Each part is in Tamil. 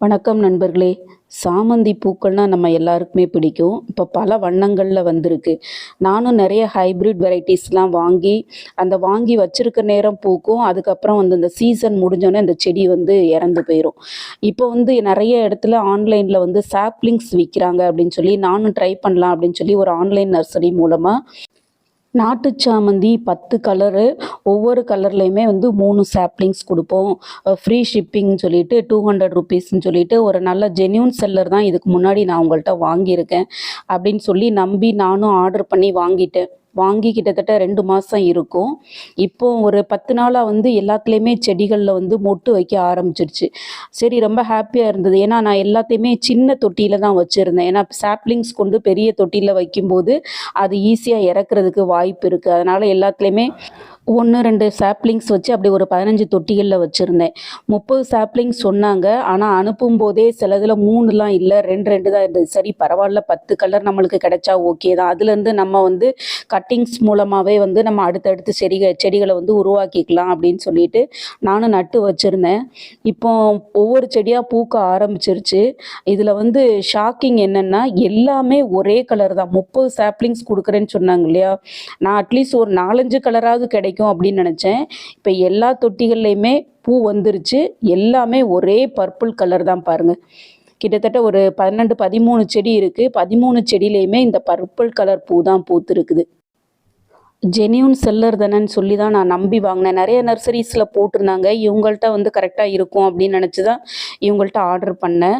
வணக்கம் நண்பர்களே. சாமந்தி பூக்கள்னால் நம்ம எல்லாருக்குமே பிடிக்கும். இப்போ பல வண்ணங்களில் வந்திருக்கு. நானும் நிறைய ஹைப்ரிட் வெரைட்டிஸ்லாம் வாங்கி அந்த வாங்கி வச்சுருக்க நேரம் பூக்கும். அதுக்கப்புறம் வந்து இந்த சீசன் முடிஞ்சோடனே அந்த செடி வந்து இறந்து போயிடும் இப்போ வந்து நிறைய இடத்துல ஆன்லைனில் வந்து சாப்லிங்ஸ் விற்கிறாங்க அப்படின்னு சொல்லி நானும் ட்ரை பண்ணலாம் அப்படின்னு சொல்லி ஒரு ஆன்லைன் நர்சரி மூலமாக நாட்டு சாமந்தி பத்து கலரு ஒவ்வொரு கலர்லேயுமே வந்து மூணு சாப்லிங்ஸ் கொடுப்போம். ஃப்ரீ ஷிப்பிங்னு சொல்லிட்டு டூ ஹண்ட்ரட் ருபீஸ்ன்னு சொல்லிட்டு ஒரு நல்ல ஜென்யூன் செல்லர் தான் இதுக்கு முன்னாடி நான் உங்கள்கிட்ட வாங்கியிருக்கேன். அப்படின்னு சொல்லி நம்பி நானும் ஆர்டர் பண்ணி வாங்கிட்டேன். வாங்கி கிட்டத்தட்ட ரெண்டு மாதம் இருக்கும். இப்போ ஒரு பத்து நாளாக வந்து எல்லாத்துலேயுமே செடிகளில் வந்து மொட்டு வைக்க ஆரம்பிச்சிருச்சு. சரி ரொம்ப ஹாப்பியாக இருந்தது. ஏன்னா நான் எல்லாத்தையுமே சின்ன தொட்டியில் தான் வச்சுருந்தேன். ஏன்னா சாப்ளிங்ஸ் கொண்டு பெரிய தொட்டியில் வைக்கும்போது அது ஈஸியாக இறக்குறதுக்கு வாய்ப்பு இருக்குது அதனால் எல்லாத்துலேயுமே ஒன்று ரெண்டு சாப்ளிங்ஸ் வச்சு அப்படி ஒரு பதினஞ்சு தொட்டிகளில் வச்சுருந்தேன். முப்பது சாப்லிங்ஸ் சொன்னாங்க. ஆனால் அனுப்பும் போதே சிலதில் மூணுலாம் இல்லை ரெண்டு ரெண்டு தான் இருந்தது. சரி பரவாயில்ல பத்து கலர் நம்மளுக்கு கிடைச்சா ஓகே தான். அதுலேருந்து நம்ம வந்து கட்டிங்ஸ் மூலமாகவே வந்து நம்ம அடுத்தடுத்து செடிகள் செடிகளை வந்து உருவாக்கிக்கலாம் அப்படின்னு சொல்லிட்டு நானும் நட்டு வச்சுருந்தேன். இப்போ ஒவ்வொரு செடியாக பூக்க ஆரம்பிச்சிருச்சு. இதில் வந்து ஷாக்கிங் என்னென்னா எல்லாமே ஒரே கலர் தான். முப்பது சாப்லிங்ஸ் கொடுக்குறேன்னு சொன்னாங்க இல்லையா? நான் அட்லீஸ்ட் ஒரு நாலஞ்சு கலராவது கிடைக்கும். அப்படின்னு நினச்சேன். இப்போ எல்லா தொட்டிகள்லையுமே பூ வந்துருச்சு. எல்லாமே ஒரே பர்பிள் கலர் தான் பாருங்கள் கிட்டத்தட்ட ஒரு பன்னெண்டு பதிமூணு செடி இருக்குது பதிமூணு செடியிலையுமே இந்த பர்பிள் கலர் பூ தான் பூத்துருக்குது. ஜெனியூன் செல்லர் தானேன்னு சொல்லி தான் நான் நம்பி வாங்கினேன். நிறைய நர்சரிஸில் போட்டிருந்தாங்க. இவங்கள்ட்ட வந்து கரெக்டாக இருக்கும் அப்படின்னு நினச்சி தான் இவங்கள்ட்ட ஆர்டர் பண்ணேன்.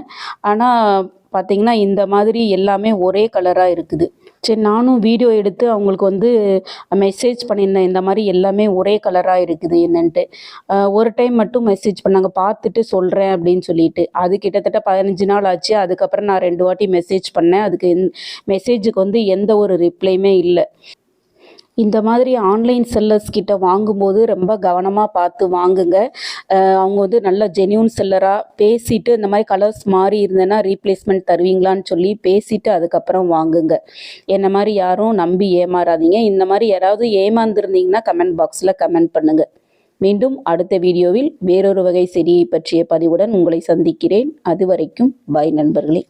ஆனால் பார்த்தீங்கன்னா இந்த மாதிரி எல்லாமே ஒரே கலராக இருக்குது. சரி நானும் வீடியோ எடுத்து அவங்களுக்கு வந்து மெசேஜ் பண்ணியிருந்தேன். இந்த மாதிரி எல்லாமே ஒரே கலராக இருக்குது என்னன்ட்டு. ஒரு டைம் மட்டும் மெசேஜ் பண்ணாங்க. பார்த்துட்டு சொல்கிறேன் அப்படின்னு சொல்லிட்டு. அது கிட்டத்தட்ட பதினஞ்சு நாள் ஆச்சு. அதுக்கப்புறம் நான் ரெண்டு வாட்டி மெசேஜ் பண்ணேன். அதுக்கு மெசேஜுக்கு வந்து எந்த ஒரு ரிப்ளையுமே இல்லை. இந்த மாதிரி ஆன்லைன் செல்லர்ஸ் கிட்ட வாங்கும்போது ரொம்ப கவனமாக பார்த்து வாங்குங்க. அவங்க வந்து நல்ல ஜென்யூன் செல்லராக பேசிட்டு இந்த மாதிரி கலர்ஸ் மாறி இருந்தேன்னா ரீப்ளேஸ்மெண்ட் தருவீங்களான்னு சொல்லி பேசிட்டு அதுக்கப்புறம் வாங்குங்க. என்ன மாதிரி யாரும் நம்பி ஏமாறாதீங்க. இந்த மாதிரி யாராவது ஏமாந்துருந்தீங்கன்னா கமெண்ட் பாக்ஸில் கமெண்ட் பண்ணுங்க. மீண்டும் அடுத்த வீடியோவில் வேறொரு வகை செடியை பற்றிய பதிவுடன் உங்களை சந்திக்கிறேன். அது வரைக்கும் பாய் நண்பர்களே.